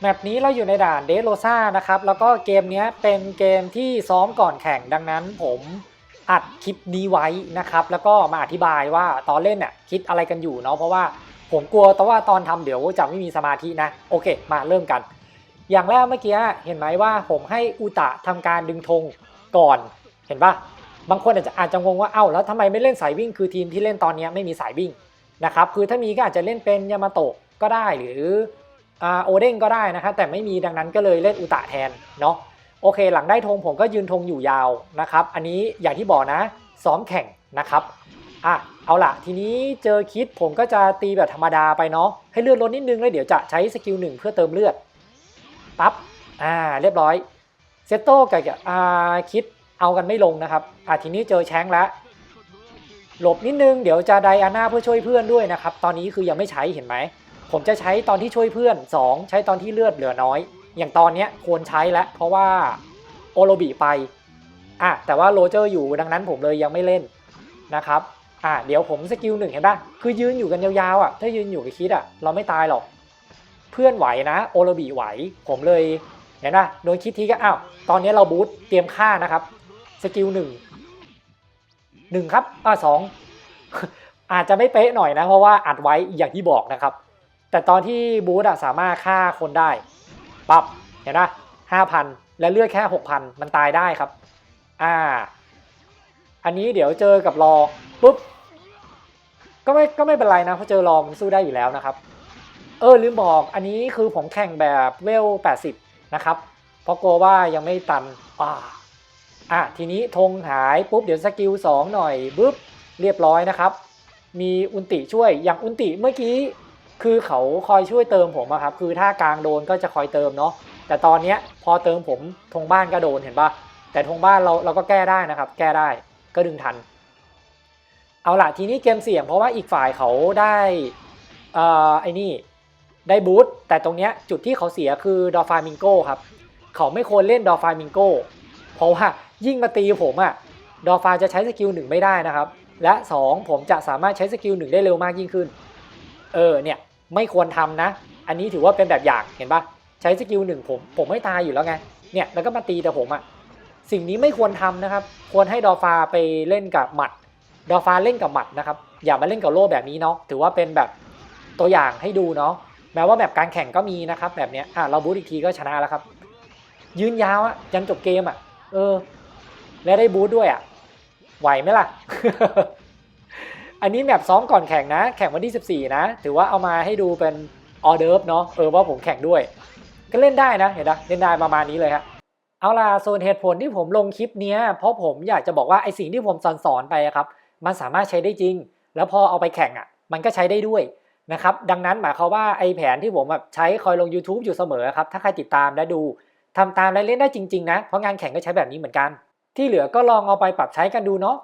แมปนี้เราอยู่ในด่านเดโรซ่านะครับ แล้วก็เกมนี้เป็นเกมที่ซ้อมก่อนแข่งดังนั้นผมอัดคลิปนี้ไว้นะครับ แล้วก็มาอธิบายว่าตอนเล่นน่ะคิดอะไรกันอยู่เนาะเพราะว่าผมกลัวแต่ว่าตอนทำเดี๋ยวจะไม่มีสมาธินะ โอเค มาเริ่มกัน อย่างแรกเมื่อกี้เห็นไหมว่าผมให้อุตะทำการดึงธงก่อนเห็นปะบางคนอาจจะอาจจะงงว่าเอ้าแล้วทำไมไม่เล่นสายวิ่งคือทีมที่เล่นตอนนี้ไม่มีสายวิ่งนะครับคือถ้ามีก็อาจจะเล่นเป็นยามาโตะก็ได้หรือ โอเด้งก็ได้นะครับแต่ไม่มีดังนั้นก็เลยเล่นอุตะแทนเนาะโอเค หลังได้ธงผมก็ยืนธงอยู่ยาวนะครับ อันนี้อย่างที่บอกนะ ซ้อมแข่งนะครับอะเอาล่ะทีนี้เจอคิดผมก็จะตีแบบธรรมดาไปเนาะให้เลือดลดนิดนึงแล้วเดี๋ยวจะใช้สกิลหนึ่งเพื่อเติมเลือดปั๊บอ่าเรียบร้อยเซตโต้กับอ่าคิดเอากันไม่ลงนะครับอ่าทีนี้เจอแชงแล้วหลบนิดนึงเดี๋ยวจะไดอาน่าเพื่อช่วยเพื่อนด้วยนะครับ ตอนนี้คือยังไม่ใช้เห็นไหม ผมจะใช้ตอนที่ช่วยเพื่อน 2 ใช้ตอนที่เลือดเหลือน้อย อย่างตอนนี้ควรใช้แล้วเพราะว่าโอโรบิไปอะแต่ว่าโรเจอร์อยู่ดังนั้นผมเลยยังไม่เล่นนะครับอะเดี๋ยวผมสกิลหนึ่งเห็นปะคือยืนอยู่กันยาวๆอะถ้ายืนอยู่กับคิดอะเราไม่ตายหรอก เพื่อนไหวนะโอโรบิไหว ผมเลยเห็นปะโดนคิดทีก็อ้าวตอนนี้เราบูทเตรียมฆ่านะครับสกิลหนึ่งหนึ่งครับอ่าสองอาจจะไม่เป๊ะหน่อยนะ เพราะว่าอัดไว้อย่างที่บอกนะครับ แต่ตอนที่บูทอะสามารถฆ่าคนได้ปับเห็นปะห้าพันและเลือดแค่หกพันมันตายได้ครับ อ่า อันนี้เดี๋ยวเจอกับรอปุ๊บก็ไม่ก็ไม่เป็นไรนะเพราะเจอรอมันสู้ได้อยู่แล้วนะครับ เออลืมบอกอันนี้คือผมแข่งแบบเวล80 นะครับ เพราะกลัวว่ายังไม่ตันอ่าอะทีนี้ธงหายปุ๊บเดี๋ยวสกิล2หน่อยบึ๊บเรียบร้อยนะครับ มีอุนติช่วยอย่างอุนติเมื่อกี้ คือเขาคอยช่วยเติมผมอะครับ คือถ้ากลางโดนก็จะคอยเติมเนาะ แต่ตอนเนี้ยพอเติมผมธงบ้านก็โดนเห็นปะแต่ธงบ้านเราเราก็แก้ได้นะครับ แก้ได้ก็ดึงทัน เอาล่ะทีนี้เกมเสี่ยงเพราะว่าอีกฝ่ายเขาได้เอ่อไอ้นี่ได้บูทแต่ตรงเนี้ยจุดที่เขาเสียคือดอฟามิงโก้ครับ เขาไม่ควรเล่นดอฟามิงโก้เพราะว่ายิ่งมาตีผมอะดอฟาจะใช้สกิลหนึ่งไม่ได้นะครับ และ 2 ผมจะสามารถใช้สกิลหนึ่งได้เร็วมากยิ่งขึ้น เออเนี่ย ไม่ควรทำนะ อันนี้ถือว่าเป็นแบบอย่างเห็นปะใช้สกิลหนึ่งผม ผมไม่ตายอยู่แล้วไงเนี่ยแล้วก็มาตีแต่ผมอะสิ่งนี้ไม่ควรทำนะครับ ควรให้ดอฟาไปเล่นกับหมัด ดอฟาเล่นกับหมัดนะครับ อย่ามาเล่นกับโล่แบบนี้เนาะถือว่าเป็นแบบตัวอย่างให้ดูเนาะแม้ว่าแบบการแข่งก็มีนะครับ แบบเนี้ยอะเราบูทอีกทีก็ชนะแล้วครับ ยืนยาวอะยันจบเกมอะเออ และได้บูทด้วยอะไหวไหมล่ะ อันนี้แมปซ้อมก่อนแข่งนะ แข่งวันที่ 14 นะ ถือว่าเอามาให้ดูเป็นออเดิร์ฟเนาะเออว่าผมแข่งด้วย ก็เล่นได้นะเห็นปะเล่นได้ประมาณนี้เลยครับเอาล่ะส่วนเหตุผลที่ผมลงคลิปเนี้ยเพราะผมอยากจะบอกว่าไอสิ่งที่ผมสอนสอนไปครับมันสามารถใช้ได้จริง แล้วพอเอาไปแข่งอะมันก็ใช้ได้ด้วยนะครับดังนั้นหมายความว่าไอแผนที่ผมแบบใช้คอยลง YouTube อยู่เสมอครับถ้าใครติดตามและดูทำตามและเล่นได้จริง ๆ นะ เพราะงานแข่งก็ใช้แบบนี้เหมือนกัน ที่เหลือก็ลองเอาไปปรับใช้กันดูเนาะ